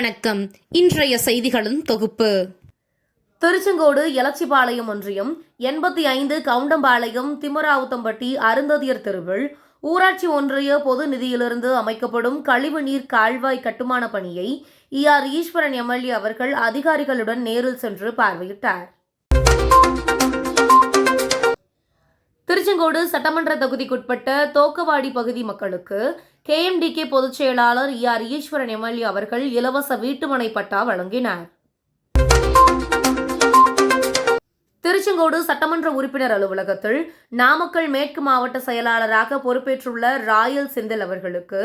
வணக்கம். இன்றைய செய்திகளின் தொகுப்பு. திருச்செங்கோடு எலச்சிபாளையம் ஒன்றியம் எண்பத்தி ஐந்து கவுண்டம்பாளையம் திமராவுத்தம்பட்டி அருந்ததியர் தெருவில் ஊராட்சி ஒன்றிய பொது நிதியிலிருந்து அமைக்கப்படும் கழிவுநீர் கால்வாய் கட்டுமான பணியை இஆர் ஈஸ்வரன் எம்எல்ஏ அவர்கள் அதிகாரிகளுடன் நேரில் சென்று பார்வையிட்டார். திருச்செங்கோடு சட்டமன்ற தொகுதிக்குட்பட்ட தோக்கவாடி பகுதி மக்களுக்கு கேஎம்டிகே பொதுச் செயலாளர் ஆர் ஈஸ்வரன் எம்எல்ஏ அவர்கள் இலவச வீட்டுமனை பட்டா வழங்கினார். திருச்செங்கோடு சட்டமன்ற உறுப்பினர் அலுவலகத்தில் நாமக்கல் மேற்கு மாவட்ட செயலாளராக பொறுப்பேற்றுள்ள ராயல் செந்தில் அவர்களுக்கு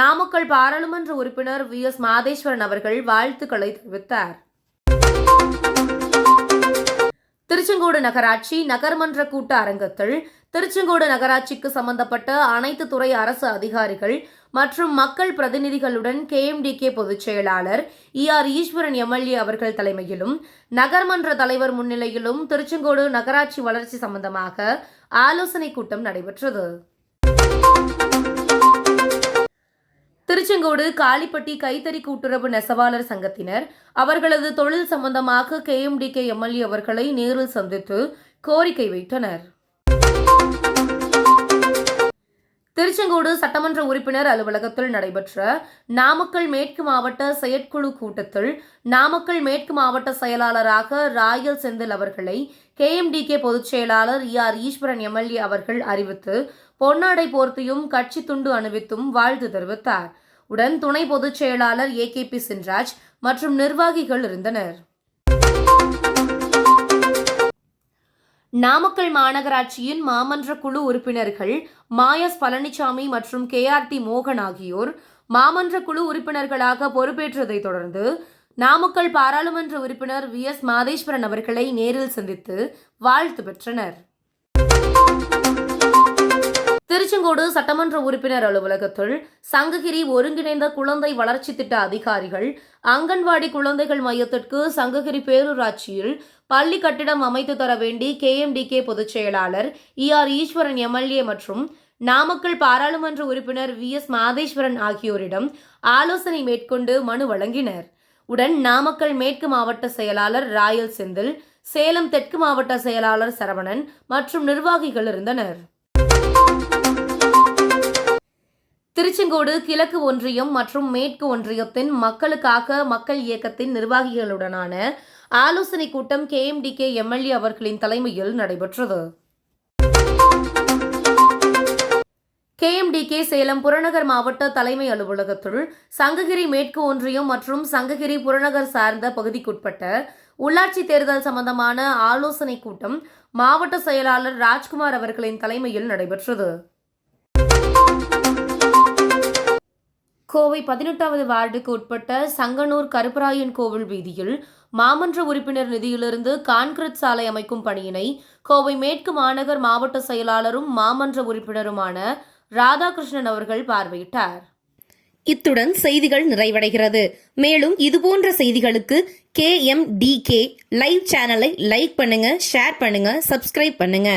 நாமக்கல் பாராளுமன்ற உறுப்பினர் வி எஸ் மாதேஸ்வரன் அவர்கள் வாழ்த்துக்களை தெரிவித்தார். திருச்செங்கோடு நகராட்சி நகர்மன்ற கூட்ட அரங்கத்தில் திருச்செங்கோடு நகராட்சிக்கு சம்பந்தப்பட்ட அனைத்து துறை அரசு அதிகாரிகள் மற்றும் மக்கள் பிரதிநிதிகளுடன் கேஎம்டிகே பொதுச் செயலாளர் இஆர் ஈஸ்வரன் எம்எல்ஏ அவர்கள் தலைமையிலும் நகர்மன்ற தலைவர் முன்னிலையிலும் திருச்செங்கோடு நகராட்சி வளர்ச்சி சம்பந்தமாக ஆலோசனைக் கூட்டம் நடைபெற்றது. திருச்செங்கோடு காளிப்பட்டி கைத்தறி கூட்டுறவு நெசவாளர் சங்கத்தினர் அவர்களது தொழில் சம்பந்தமாக K M D K MLA அவர்களை நேரில் சந்தித்து கோரிக்கை வைத்தனர். திருச்செங்கோடு சட்டமன்ற உறுப்பினர் அலுவலகத்தில் நடைபெற்ற நாமக்கல் மேற்கு மாவட்ட செயற்குழு கூட்டத்தில் நாமக்கல் மேற்கு மாவட்ட செயலாளராக ராயல் செந்தில் அவர்களை கே எம் டி கே பொதுச் செயலாளர் இ ஆர் ஈஸ்வரன் எம்எல்ஏ அவர்கள் அறிவித்து பொன்னாடை போர்த்தியும் கட்சி துண்டு அணிவித்தும் வாழ்த்து தெரிவித்தார். உடன் துணை பொதுச் செயலாளர் ஏ. கே. பி. சின்ராஜ் மற்றும் நிர்வாகிகள் இருந்தனர். நாமக்கல் மாநகராட்சியின் மாமன்ற குழு உறுப்பினர்கள் மாயஸ் பழனிசாமி மற்றும் கே. ஆர். டி. மோகன் ஆகியோர் மாமன்ற குழு உறுப்பினர்களாக பொறுப்பேற்றதைத் தொடர்ந்து நாமக்கல் பாராளுமன்ற உறுப்பினர் வி. எஸ். மாதேஸ்வரன் அவர்களை நேரில் சந்தித்து வாழ்த்து பெற்றனர். திருச்செங்கோடு சட்டமன்ற உறுப்பினர் அலுவலகத்தில் சங்ககிரி ஒருங்கிணைந்த குழந்தை வளர்ச்சி திட்ட அதிகாரிகள் அங்கன்வாடி குழந்தைகள் மையத்திற்கு சங்ககிரி பேரூராட்சியில் பள்ளி கட்டிடம் அமைத்து தர வேண்டி கேஎம்டிகே பொதுச் செயலாளர் இஆர் ஈஸ்வரன் எம்எல்ஏ மற்றும் நாமக்கல் பாராளுமன்ற உறுப்பினர் வி எஸ் மாதேஸ்வரன் ஆகியோரிடம் ஆலோசனை மேற்கொண்டு மனு வழங்கினர். உடன் நாமக்கல் மேற்கு மாவட்ட செயலாளர் ராயல் செந்தில் சேலம் தெற்கு மாவட்ட செயலாளர் சரவணன் மற்றும் நிர்வாகிகள் இருந்தனர். திருச்செங்கோடு கிழக்கு ஒன்றியம் மற்றும் மேற்கு ஒன்றியத்தின் மக்களுக்காக மக்கள் இயக்கத்தின் நிர்வாகிகளுடனான ஆலோசனை கூட்டம் கேஎம்டிகே எம்எல்ஏ அவர்களின் தலைமையில் நடைபெற்றது. கேஎம்டிகே சேலம் புறநகர் மாவட்ட தலைமை அலுவலகத்துள் சங்ககிரி மேற்கு ஒன்றியம் மற்றும் சங்ககிரி புறநகர் சார்ந்த பகுதிக்குட்பட்ட உள்ளாட்சி தேர்தல் சம்பந்தமான ஆலோசனைக் கூட்டம் மாவட்ட செயலாளர் ராஜ்குமார் அவர்களின் தலைமையில் நடைபெற்றது. கோவை பதினெட்டாவது வார்டுக்கு உட்பட்ட சங்கனூர் கருப்பராயன் கோவில் வீதியில் மாமன்ற உறுப்பினர் நிதியிலிருந்து கான்கிரீட் சாலை அமைக்கும் பணியினை கோவை மேற்கு மாநகர் மாவட்ட செயலாளரும் மாமன்ற உறுப்பினருமான ராதாகிருஷ்ணன் அவர்கள் பார்வையிட்டார். இத்துடன் செய்திகள் நிறைவடைகிறது. மேலும் இதுபோன்ற செய்திகளுக்கு K M D K live சேனலை லைக் பண்ணுங்க ஷேர் பண்ணுங்க சப்ஸ்கிரைப் பண்ணுங்க.